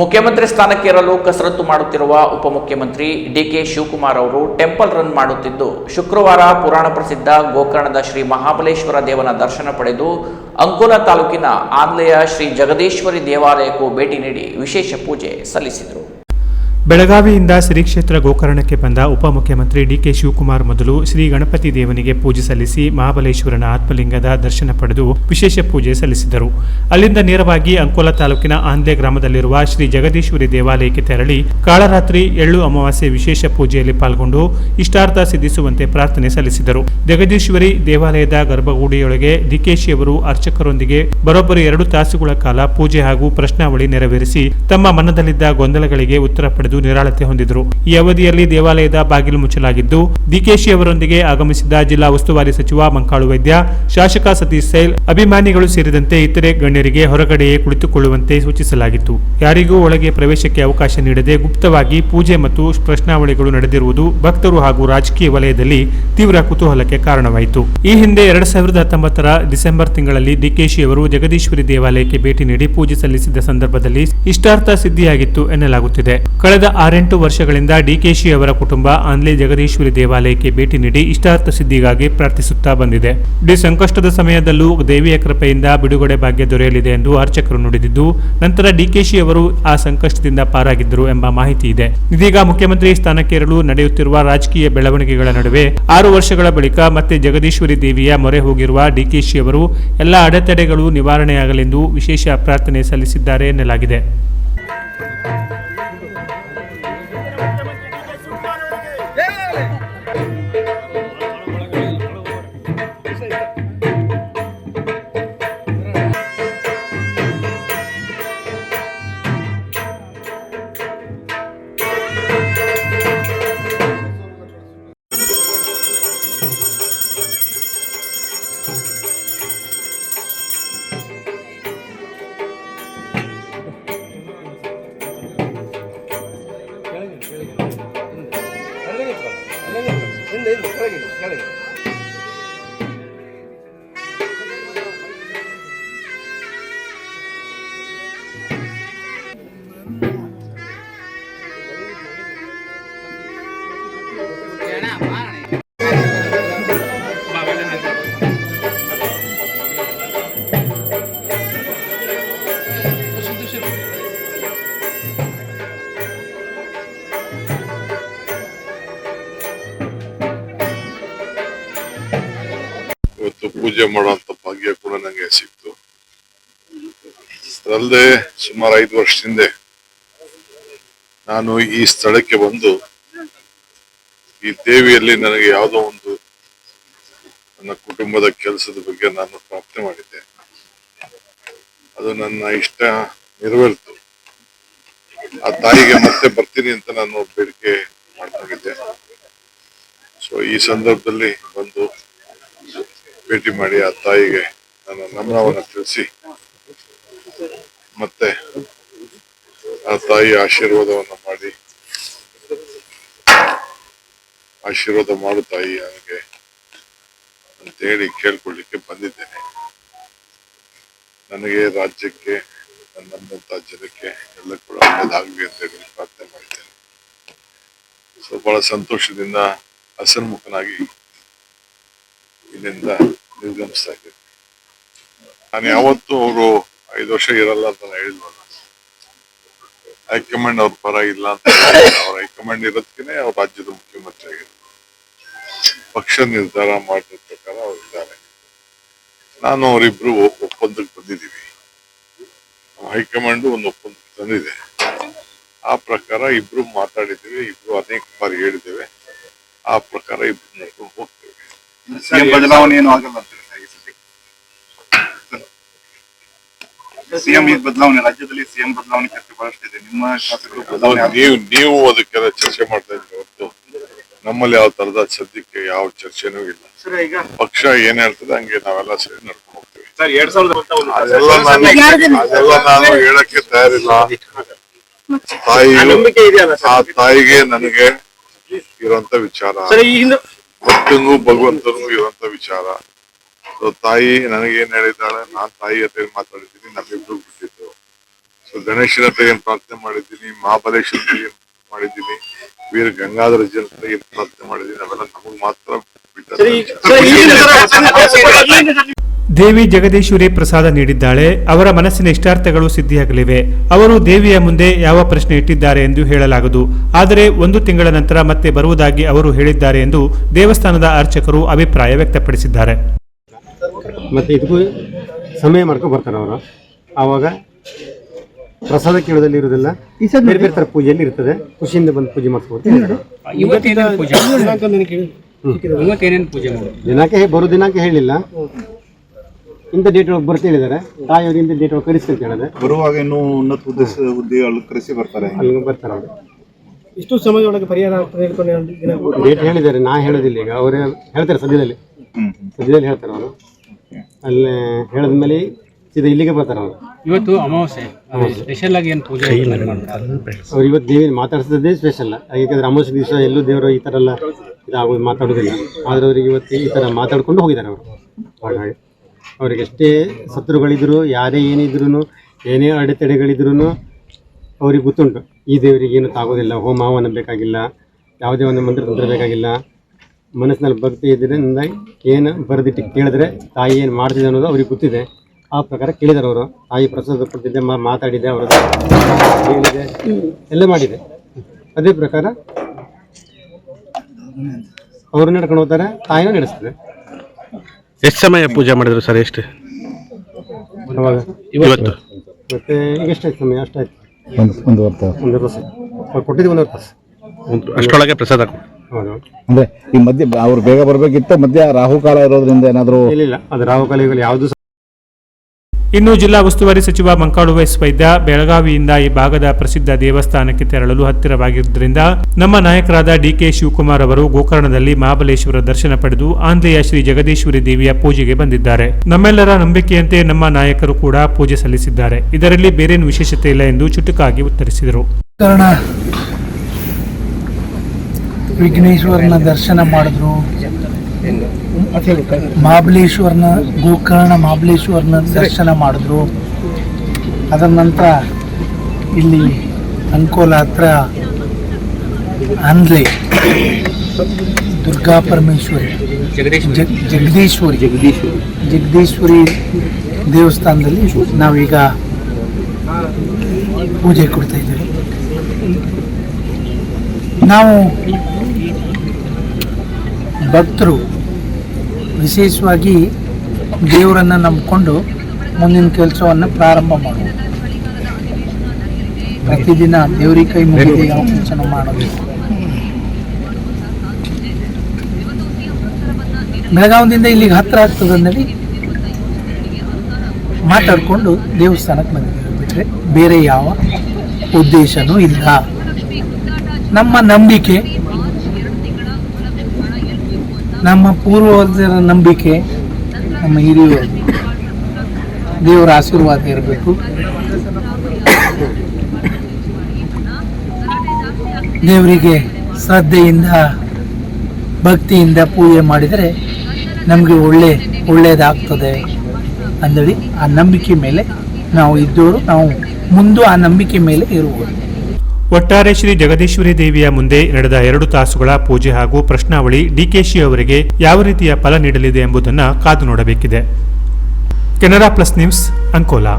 ಮುಖ್ಯಮಂತ್ರಿ ಸ್ಥಾನಕ್ಕೇರಲು ಕಸರತ್ತು ಮಾಡುತ್ತಿರುವ ಉಪಮುಖ್ಯಮಂತ್ರಿ ಡಿಕೆ ಶಿವಕುಮಾರ್ ಅವರು ಟೆಂಪಲ್ ರನ್ ಮಾಡುತ್ತಿದ್ದು, ಶುಕ್ರವಾರ ಪುರಾಣ ಪ್ರಸಿದ್ಧ ಗೋಕರ್ಣದ ಶ್ರೀ ಮಹಾಬಲೇಶ್ವರ ದೇವನ ದರ್ಶನ ಪಡೆದು ಅಂಕೋಲ ತಾಲೂಕಿನ ಆನ್ಲೆಯ ಶ್ರೀ ಜಗದೀಶ್ವರಿ ದೇವಾಲಯಕ್ಕೂ ಭೇಟಿ ನೀಡಿ ವಿಶೇಷ ಪೂಜೆ ಸಲ್ಲಿಸಿದರು. ಬೆಳಗಾವಿಯಿಂದ ಶ್ರೀ ಕ್ಷೇತ್ರ ಗೋಕರ್ಣಕ್ಕೆ ಬಂದ ಉಪಮುಖ್ಯಮಂತ್ರಿ ಡಿಕೆ ಶಿವಕುಮಾರ್ ಮೊದಲು ಶ್ರೀ ಗಣಪತಿ ದೇವನಿಗೆ ಪೂಜೆ ಸಲ್ಲಿಸಿ ಮಹಾಬಲೇಶ್ವರನ ಆತ್ಮಲಿಂಗದ ದರ್ಶನ ಪಡೆದು ವಿಶೇಷ ಪೂಜೆ ಸಲ್ಲಿಸಿದರು. ಅಲ್ಲಿಂದ ನೇರವಾಗಿ ಅಂಕೋಲಾ ತಾಲೂಕಿನ ಆಂದ್ಲೆ ಗ್ರಾಮದಲ್ಲಿರುವ ಶ್ರೀ ಜಗದೀಶ್ವರಿ ದೇವಾಲಯಕ್ಕೆ ತೆರಳಿ ಕಾಳರಾತ್ರಿ ಎಳ್ಳು ಅಮಾವಾಸ್ಯೆ ವಿಶೇಷ ಪೂಜೆಯಲ್ಲಿ ಪಾಲ್ಗೊಂಡು ಇಷ್ಟಾರ್ಥ ಸಿದ್ಧಿಸುವಂತೆ ಪ್ರಾರ್ಥನೆ ಸಲ್ಲಿಸಿದರು. ಜಗದೀಶ್ವರಿ ದೇವಾಲಯದ ಗರ್ಭಗುಡಿಯೊಳಗೆ ಡಿಕೆಶಿ ಅವರು ಅರ್ಚಕರೊಂದಿಗೆ ಬರೋಬ್ಬರಿ ಎರಡು ತಾಸುಗಳ ಕಾಲ ಪೂಜೆ ಹಾಗೂ ಪ್ರಶ್ನಾವಳಿ ನೆರವೇರಿಸಿ ತಮ್ಮ ಮನದಲ್ಲಿದ್ದ ಗೊಂದಲಗಳಿಗೆ ಉತ್ತರ ಪಡೆದು ನಿರಾಳತೆ ಹೊಂದಿದ್ರು. ಈ ಅವಧಿಯಲ್ಲಿ ದೇವಾಲಯದ ಬಾಗಿಲು ಮುಚ್ಚಲಾಗಿದ್ದು ಡಿಕೆಶಿ ಅವರೊಂದಿಗೆ ಆಗಮಿಸಿದ್ದ ಜಿಲ್ಲಾ ಉಸ್ತುವಾರಿ ಸಚಿವ ಮಂಕಾಳು ವೈದ್ಯ, ಶಾಸಕ ಸತೀಶ್ ಸೈಲ್, ಅಭಿಮಾನಿಗಳು ಸೇರಿದಂತೆ ಇತರೆ ಗಣ್ಯರಿಗೆ ಹೊರಗಡೆಯೇ ಕುಳಿತುಕೊಳ್ಳುವಂತೆ ಸೂಚಿಸಲಾಗಿತ್ತು. ಯಾರಿಗೂ ಒಳಗೆ ಪ್ರವೇಶಕ್ಕೆ ಅವಕಾಶ ನೀಡದೆ ಗುಪ್ತವಾಗಿ ಪೂಜೆ ಮತ್ತು ಪ್ರಶ್ನಾವಳಿಗಳು ನಡೆದಿರುವುದು ಭಕ್ತರು ಹಾಗೂ ರಾಜಕೀಯ ವಲಯದಲ್ಲಿ ತೀವ್ರ ಕುತೂಹಲಕ್ಕೆ ಕಾರಣವಾಯಿತು. ಈ ಹಿಂದೆ ಎರಡ್ ಸಾವಿರದ ಹತ್ತೊಂಬತ್ತರ ಡಿಸೆಂಬರ್ ತಿಂಗಳಲ್ಲಿ ಡಿಕೆಶಿ ಅವರು ಜಗದೀಶ್ವರಿ ದೇವಾಲಯಕ್ಕೆ ಭೇಟಿ ನೀಡಿ ಪೂಜೆ ಸಲ್ಲಿಸಿದ್ದ ಸಂದರ್ಭದಲ್ಲಿ ಇಷ್ಟಾರ್ಥ ಸಿದ್ಧಿಯಾಗಿತ್ತು ಎನ್ನಲಾಗುತ್ತಿದೆ. ಕಳೆದ ಆರೆಂಟು ವರ್ಷಗಳಿಂದ ಡಿಕೆಶಿ ಅವರ ಕುಟುಂಬ ಆನ್ಲಿ ಜಗದೀಶ್ವರಿ ದೇವಾಲಯಕ್ಕೆ ಭೇಟಿ ನೀಡಿ ಇಷ್ಟಾರ್ಥ ಸಿದ್ಧಿಗಾಗಿ ಪ್ರಾರ್ಥಿಸುತ್ತಾ ಬಂದಿದೆ. ಡಿ ಸಂಕಷ್ಟದ ಸಮಯದಲ್ಲೂ ದೇವಿಯ ಕೃಪೆಯಿಂದ ಬಿಡುಗಡೆ ಭಾಗ್ಯ ದೊರೆಯಲಿದೆ ಎಂದು ಅರ್ಚಕರು ನುಡಿದಿದ್ದು, ನಂತರ ಡಿಕೆಶಿ ಅವರು ಆ ಸಂಕಷ್ಟದಿಂದ ಪಾರಾಗಿದ್ದರು ಎಂಬ ಮಾಹಿತಿ ಇದೆ. ಇದೀಗ ಮುಖ್ಯಮಂತ್ರಿ ಸ್ಥಾನಕ್ಕೇರಲು ನಡೆಯುತ್ತಿರುವ ರಾಜಕೀಯ ಬೆಳವಣಿಗೆಗಳ ನಡುವೆ ಆರು ವರ್ಷಗಳ ಬಳಿಕ ಮತ್ತೆ ಜಗದೀಶ್ವರಿ ದೇವಿಯ ಮೊರೆ ಹೋಗಿರುವ ಡಿಕೆಶಿ ಅವರು ಎಲ್ಲ ಅಡೆತಡೆಗಳು ನಿವಾರಣೆಯಾಗಲೆಂದು ವಿಶೇಷ ಪ್ರಾರ್ಥನೆ ಸಲ್ಲಿಸಿದ್ದಾರೆ ಎನ್ನಲಾಗಿದೆ. ಹಿಂದೆ ಪೂಜೆ ಮಾಡುವಂತ ಭಾಗ್ಯ ಕೂಡ ನಂಗೆ ಸಿಕ್ತು. ಅದಲ್ಲದೆ ಸುಮಾರು ಐದು ವರ್ಷ ಹಿಂದೆ ನಾನು ಈ ಸ್ಥಳಕ್ಕೆ ಬಂದು ಈ ದೇವಿಯಲ್ಲಿ ನನಗೆ ಯಾವುದೋ ಒಂದು ನನ್ನ ಕುಟುಂಬದ ಕೆಲಸದ ಬಗ್ಗೆ ನಾನು ಪ್ರಾರ್ಥನೆ ಮಾಡಿದ್ದೆ. ಅದು ನನ್ನ ಇಷ್ಟ ನೆರವೇರಿತು. ಆ ತಾಯಿಗೆ ಮತ್ತೆ ಬರ್ತೀನಿ ಅಂತ ನಾನು ಬೇಡಿಕೆ ಮಾಡ್ಕೊಂಡಿದ್ದೆ. ಸೊ ಈ ಸಂದರ್ಭದಲ್ಲಿ ಬಂದು ಭೇಟಿ ಮಾಡಿ ಆ ತಾಯಿಗೆ ನನ್ನ ನಮನವನ್ನು ತಿಳಿಸಿ. ಮತ್ತೆ ಆ ತಾಯಿ ಆಶೀರ್ವಾದವನ್ನು ಮಾಡಿ. ಆಶೀರ್ವಾದ ಮಾಡು ತಾಯಿ ನನಗೆ ಅಂತ ಹೇಳಿ ಕೇಳ್ಕೊಳ್ಳಿಕ್ಕೆ ಬಂದಿದ್ದೇನೆ. ನನಗೆ ರಾಜ್ಯಕ್ಕೆ ನನ್ನಂತ ಜನಕ್ಕೆ ಎಲ್ಲ ಕೂಡ ಒಳ್ಳೇದಾಗಲಿ ಅಂತ ಹೇಳಿ ಪ್ರಾರ್ಥನೆ ಮಾಡಿದ್ದೇನೆ. ಸೊ, ಬಹಳ ಸಂತೋಷದಿಂದ ಹಸನ್ಮುಖನಾಗಿ ಇಲ್ಲಿಂದ ನಿರ್ಗಮಿಸ್ತಾ ಇದ್ದೇನೆ ನಾನು ಯಾವತ್ತೂ ಅವರು ಐದು ವರ್ಷ ಇರಲ್ಲ ಅಂತ ನಾನು ಹೇಳಿಲ್ವಲ್ಲ ಹೈಕಮಾಂಡ್ ಅವ್ರ ಪರ ಇಲ್ಲ ಅಂತ. ಅವ್ರ ಹೈಕಮಾಂಡ್ ಇರೋದಕ್ಕೆ ಅವ್ರ ರಾಜ್ಯದ ಮುಖ್ಯಮಂತ್ರಿ ಆಗಿದ್ರು ಪಕ್ಷ ನಿರ್ಧಾರ ಮಾಡಿದ ಪ್ರಕಾರ ಅವ್ರು ಇದ್ದಾರೆ. ನಾನು ಅವರಿಬ್ರು ಒಪ್ಪಂದಕ್ಕೆ ಬಂದಿದ್ದೀವಿ. ಹೈಕಮಾಂಡ್ ಒಂದು ಒಪ್ಪಂದಕ್ಕೆ ತಂದಿದೆ. ಆ ಪ್ರಕಾರ ಇಬ್ರು ಮಾತಾಡಿದ್ದೀವಿ, ಇಬ್ರು ಅನೇಕ ಬಾರಿ ಹೇಳಿದ್ದೇವೆ. ಆ ಪ್ರಕಾರ ಇಬ್ರು ನಡ್ಕೊಂಡು ಹೋಗ್ತೇವೆ. ಸಿಎಂ ಬದಲಾವಣೆ ಏನು ಆಗಲ್ಲ ಅಂತ ಸಿಎಂ ಈಗ ಬದಲಾವಣೆ ರಾಜ್ಯದಲ್ಲಿ ಸಿಎಂ ಬದಲಾವಣೆ ಚರ್ಚೆ ನಿಮ್ಮ ಶಾಸಕರು ಬದಲಾವಣೆ ನೀವು ನೀವು ಅದಕ್ಕೆಲ್ಲ ಚರ್ಚೆ ಮಾಡ್ತಾ ಇದ್ರಿ ಹೊರತು. ನಮ್ಮಲ್ಲಿ ಯಾವ ತರದ ಸದ್ಯಕ್ಕೆ ಯಾವ ಚರ್ಚೆನೂ ಇಲ್ಲ. ಸರ್ ಈಗ. ಪಕ್ಷ ಏನ್ ಹೇಳ್ತದೆ ಹಂಗೆ ನಾವೆಲ್ಲ ಸೇರಿ ನಡ್ಕೊಂಡು ಹೋಗ್ತೀವಿ. ಸರ್ ಎರಡ್ ಸಾವಿರದ ಅದೆಲ್ಲ ನಾನು ಅದೆಲ್ಲ ನಾನು ಹೇಳಕ್ಕೆ ತಯಾರಿಲ್ಲ. ತಾಯಿ ನಂಬಿಕೆ ಇದೆಯಲ್ಲ ಆ ತಾಯಿಗೆ ನನಗೆ ಇರುವಂತ ವಿಚಾರ. ಸರ್ ಈ ಹಿಂದೆ ಭಕ್ತನಿಗೂ ಭಗವಂತನಿಗೂ ಇರುವಂತ ವಿಚಾರ ಸೊ ತಾಯಿ ನನಗೇನ್ ಹೇಳಿದ್ದಾಳೆ ನಾನ್ ತಾಯಿ ಹತ್ರ ಏನ್ ಮಾತಾಡಿದ್ದೀನಿ ನಮ್ಮಿಬ್ರು ಬಿಟ್ಟಿದ್ದು ಸೊ ಗಣೇಶನ ಹತ್ರ ಏನ್ ಪ್ರಾರ್ಥನೆ ಮಾಡಿದ್ದೀನಿ ಮಹಾಬಲೇಶ್ವರ ಏನ್ ಮಾಡಿದ್ದೀನಿ ವೀರ ಗಂಗಾಧರ ಜನ ಹತ್ರ ಏನ್ ಪ್ರಾರ್ಥನೆ ಮಾಡಿದ್ದೀನಿ ಅವೆಲ್ಲ ನಮಗ್ ಮಾತ್ರ ಬಿಟ್ಟಂತ ದೇವಿ ಜಗದೀಶ್ವರಿ ಪ್ರಸಾದ ನೀಡಿದ್ದಾಳೆ. ಅವರ ಮನಸ್ಸಿನ ಇಷ್ಟಾರ್ಥಗಳು ಸಿದ್ಧಿಯಾಗಲಿವೆ. ಅವರು ದೇವಿಯ ಮುಂದೆ ಯಾವ ಪ್ರಶ್ನೆ ಇಟ್ಟಿದ್ದಾರೆ ಎಂದು ಹೇಳಲಾಗದು. ಆದರೆ ಒಂದು ತಿಂಗಳ ನಂತರ ಮತ್ತೆ ಬರುವುದಾಗಿ ಅವರು ಹೇಳಿದ್ದಾರೆ ಎಂದು ದೇವಸ್ಥಾನದ ಅರ್ಚಕರು ಅಭಿಪ್ರಾಯ ವ್ಯಕ್ತಪಡಿಸಿದ್ದಾರೆ. ಮತ್ತೆ ಇದಕ್ಕೂ ಸಮಯ ಮಾಡ್ಕೊಂಡು ಬರ್ತಾರೆ ಅವರು ಆವಾಗ ಪ್ರಸಾದ ಕೇಳೋದಲ್ಲಿ ಇರೋದಿಲ್ಲ ಬೇರೆ ಬೇರೆ ಥರ ಪೂಜೆಯಲ್ಲಿ ಇರ್ತದೆ. ಖುಷಿಯಿಂದ ಬಂದು ಪೂಜೆ ಮಾಡೋದು ದಿನಾಂಕ ಬರೋ ದಿನಾಂಕ ಹೇಳಿಲ್ಲ. ಇಂಥ ಡೇಟ್ ಒಳಗೆ ಬರ್ತಾ ಹೇಳಿದ್ದಾರೆ ತಾಯಿಯವರು ಇಂಥ ಡೇಟ್ ಒಳಗೆ ಕಳಿಸ್ಕೊಂತ ಹೇಳಿದೆ ಬರುವಾಗ ಇನ್ನೂ ಉನ್ನತ ಉದ್ದೇಶ ಹುದ್ದೆಗಳು ಕರೆಸಿ ಬರ್ತಾರೆ. ಅಲ್ಲಿಗೆ ಬರ್ತಾರೆ ಅವರು. ಇಷ್ಟು ಸಮಯದೊಳಗೆ ಪರಿಹಾರ ಆಗ್ತದೆ ಎರಡು ದಿನ ಆಗ್ಬೋದು. ಡೇಟ್ ಹೇಳಿದ್ದಾರೆ ನಾ ಹೇಳೋದಿಲ್ಲ ಈಗ. ಅವರು ಹೇಳ್ತಾರೆ ಸದ್ಯದಲ್ಲಿ. ಹ್ಮ್ ಸದ್ಯದಲ್ಲಿ ಹೇಳ್ತಾರೆ ಅವರು. ಅಲ್ಲಿ ಹೇಳಿದ್ಮೇಲೆ ಸೀದಾ ಇಲ್ಲಿಗೆ ಬರ್ತಾರೆ ಅವರು. ಇವತ್ತು ಅಮಾವಾಸ್ಯೆ. ಸ್ಪೆಷಲ್ ಆಗಿ ಏನು ಪೂಜೆ ಮಾಡ್ತಾರೆ ಅವ್ರು ಇವತ್ತು ದೇವಿ ಮಾತಾಡ್ಸೋದೇ ಸ್ಪೆಷಲ್ ಯಾಕಂದ್ರೆ ಅಮಾವಾಸ್ಯ ದಿವಸ ಎಲ್ಲೂ ದೇವರು ಈ ಥರ ಎಲ್ಲ ಇದಾಗೋದು ಮಾತಾಡೋದಿಲ್ಲ. ಆದ್ರೆ ಅವ್ರಿಗೆ ಇವತ್ತು ಈ ಥರ ಮಾತಾಡ್ಕೊಂಡು ಹೋಗಿದ್ದಾರೆ ಅವರು. ಹಾಗಾಗಿ ಅವ್ರಿಗೆ ಎಷ್ಟೇ ಶತ್ರುಗಳಿದ್ರು ಯಾರೇ ಏನಿದ್ರು ಏನೇ ಅಡೆತಡೆಗಳಿದ್ರೂ ಅವ್ರಿಗೆ ಗೊತ್ತುಂಟು. ಈ ದೇವರಿಗೆ ಏನು ತಾಗೋದಿಲ್ಲ ಹೋಮ ಹವನ ಬೇಕಾಗಿಲ್ಲ, ಯಾವುದೇ ಒಂದು ಮಂತ್ರ ತಂತ್ರ ಬೇಕಾಗಿಲ್ಲ. ಮನಸ್ಸಿನಲ್ಲಿ ಭಕ್ತಿ ಇದ್ದರಿಂದ ಏನು ಬರೆದಿಟ್ಟು ಕೇಳಿದ್ರೆ ತಾಯಿ ಏನು ಮಾಡ್ತಿದೆ ಅನ್ನೋದು ಅವ್ರಿಗೆ ಗೊತ್ತಿದೆ. ಆ ಪ್ರಕಾರ ಕೇಳಿದ್ರು ಅವರು. ತಾಯಿ ಪ್ರಸಾದ ಕೊಟ್ಟಿದ್ದೆ ಮಾತಾಡಿದೆ ಅವರು ಹೇಳಿದೆ, ಎಲ್ಲ ಮಾಡಿದೆ. ಅದೇ ಪ್ರಕಾರ ಅವರು ನಡ್ಕೊಂಡು ಹೋಗ್ತಾರೆ, ತಾಯಿನೂ ನಡೆಸ್ತಾರೆ. ಎಷ್ಟು ಸಮಯ ಪೂಜೆ ಮಾಡಿದ್ರು ಸರ್ ಎಷ್ಟು? ಅವಾಗ ಇವತ್ತು. ಮತ್ತೆ ಈಗ ಎಷ್ಟಾಯ್ತು ಸಮಯ? ಅಷ್ಟಾಯ್ತು. ಒಂದು ಒಂದೂವರೆ ತಾಸು ಒಂದು ತಾಸು ಅವ್ರು ಕೊಟ್ಟಿದ್ದು ಒಂದೂವರೆ ತಾಸು ಒಂದು ಅಷ್ಟರೊಳಗೆ ಪ್ರಸಾದ ಕೊಡು. ಹೌದು. ಅಂದ್ರೆ ಈ ಮಧ್ಯೆ ಅವ್ರು ಬೇಗ ಬರ್ಬೇಕಿತ್ತ ಮಧ್ಯ ರಾಹುಕಾಲ ಇರೋದ್ರಿಂದ ಏನಾದ್ರು ಇಲ್ಲ ಅದು ರಾಹುಕಾಲ ಯಾವುದು ಇನ್ನು ಜಿಲ್ಲಾ ಉಸ್ತುವಾರಿ ಸಚಿವ ಮಂಕಾಳು ವೈಸ್ ವೈದ್ಯ ಬೆಳಗಾವಿಯಿಂದ ಈ ಭಾಗದ ಪ್ರಸಿದ್ಧ ದೇವಸ್ಥಾನಕ್ಕೆ ತೆರಳಲು ಹತ್ತಿರವಾಗಿರುವುದರಿಂದ ನಮ್ಮ ನಾಯಕರಾದ ಡಿಕೆ ಶಿವಕುಮಾರ್ ಅವರು ಗೋಕರ್ಣದಲ್ಲಿ ಮಹಾಬಲೇಶ್ವರ ದರ್ಶನ ಪಡೆದು ಆಂಧ್ರೆಯ ಶ್ರೀ ಜಗದೀಶ್ವರಿ ದೇವಿಯ ಪೂಜೆಗೆ ಬಂದಿದ್ದಾರೆ. ನಮ್ಮೆಲ್ಲರ ನಂಬಿಕೆಯಂತೆ ನಮ್ಮ ನಾಯಕರು ಕೂಡ ಪೂಜೆ ಸಲ್ಲಿಸಿದ್ದಾರೆ. ಇದರಲ್ಲಿ ಬೇರೇನು ವಿಶೇಷತೆ ಇಲ್ಲ ಎಂದು ಚುಟುಕಾಗಿ ಉತ್ತರಿಸಿದರು. ವಿಘ್ನೇಶ್ವರನ ದರ್ಶನ ಮಾಡಿದ್ರು. ಮಹಾಬಲೇಶ್ವರನ ಗೋಕರ್ಣ ಮಹಾಬಲೇಶ್ವರನ ದರ್ಶನ ಮಾಡಿದ್ರು. ಅದರ ನಂತರ ಇಲ್ಲಿ ಅಂಕೋಲ ಹತ್ರ ಅಂದ್ಲೆ ದುರ್ಗಾ ಪರಮೇಶ್ವರಿ ಜಗ್- ಜಗದೀಶ್ವರಿ. ಜಗದೀಶ್ವರಿ. ಜಗದೀಶ್ವರಿ ದೇವಸ್ಥಾನದಲ್ಲಿ ನಾವೀಗ ಪೂಜೆ ಕೊಡ್ತಾ ಇದ್ದೀವಿ. ನಾವು ಭಕ್ತರು ವಿಶೇಷವಾಗಿ ದೇವರನ್ನು ನಂಬಿಕೊಂಡು ಮುಂದಿನ ಕೆಲಸವನ್ನು ಪ್ರಾರಂಭ ಮಾಡುವುದು. ಪ್ರತಿದಿನ ದೇವರಿಗೆ ಕೈ ಮುಗಿದು ಯಾವ ಕೆಲಸನ ಮಾಡಬೇಕು ಬೆಳಗಾವದಿಂದ ಇಲ್ಲಿಗೆ ಹತ್ರ ಆಗ್ತದೆ ಅಂದೇಳಿ ಮಾತಾಡಿಕೊಂಡು ದೇವಸ್ಥಾನಕ್ಕೆ ಬಂದಿದ್ದೀವಿ ಬೇರೆ ಯಾವ ಉದ್ದೇಶನೂ ಇಲ್ಲ. ನಮ್ಮ ನಂಬಿಕೆ ನಮ್ಮ ಪೂರ್ವಜರ ನಂಬಿಕೆ ನಮ್ಮ ಹಿರಿಯರು ದೇವರ ಆಶೀರ್ವಾದ ಇರಬೇಕು. ದೇವರಿಗೆ ಶ್ರದ್ಧೆಯಿಂದ, ಭಕ್ತಿಯಿಂದ ಪೂಜೆ ಮಾಡಿದರೆ ನಮಗೆ ಒಳ್ಳೆ, ಒಳ್ಳೆಯದಾಗ್ತದೆ ಅಂದೇಳಿ ಆ ನಂಬಿಕೆ ಮೇಲೆ ನಾವು ಇದ್ದವರು ನಾವು ಮುಂದೆ ಆ ನಂಬಿಕೆ ಮೇಲೆ ಇರುವುದು. ಒಟ್ಟಾರೆ ಶ್ರೀ ಜಗದೀಶ್ವರಿ ದೇವಿಯ ಮುಂದೆ ನಡೆದ ಎರಡು ತಾಸುಗಳ ಪೂಜೆ ಹಾಗೂ ಪ್ರಶ್ನಾವಳಿ ಡಿಕೆಶಿ ಅವರಿಗೆ ಯಾವ ರೀತಿಯ ಫಲ ನೀಡಲಿದೆ ಎಂಬುದನ್ನು ಕಾದು ನೋಡಬೇಕಿದೆ. Canara plus news Ankola.